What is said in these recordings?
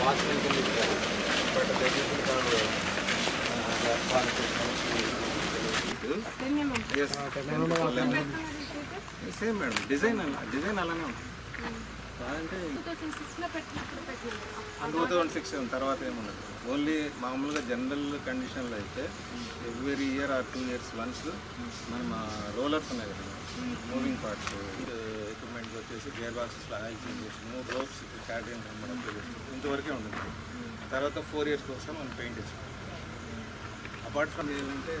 Watchman కింద ఇచ్చారు but same madam design design అలానే ఉంది కాదంటే టూ థౌజండ్ సిక్స్ తర్వాత ఏముండదు ఓన్లీ మామూలుగా జనరల్ కండిషన్లో అయితే every year or two years once మనం రోలర్స్ ఉన్నాయి కదా మూవింగ్ పార్ట్స్ ఎక్విప్మెంట్స్ వచ్చేసి గేర్ బాక్సెస్ ఆయిల్ చేంజ్ చేసాము రోప్స్ క్యాటరింగ్ మనం ఇంతవరకే ఉంటుంది తర్వాత ఫోర్ ఇయర్స్ కోసం మనం పెయింట్ వేసుకుంటాం అపార్ట్ ఫ్రమ్ ఏంటంటే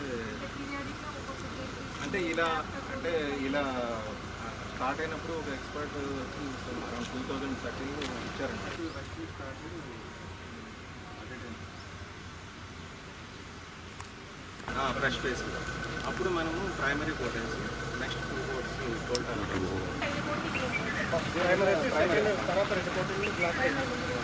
అంటే ఇలా అంటే ఇలా స్టార్ట్ అయినప్పుడు ఒక expert around two thousand thirteen ఇచ్చారంట. ఫ్రెష్ ఫేస్ అప్పుడు మనము ప్రైమరీ కోట్ వేసి next two coats total primary coat వేసి మళ్ళీ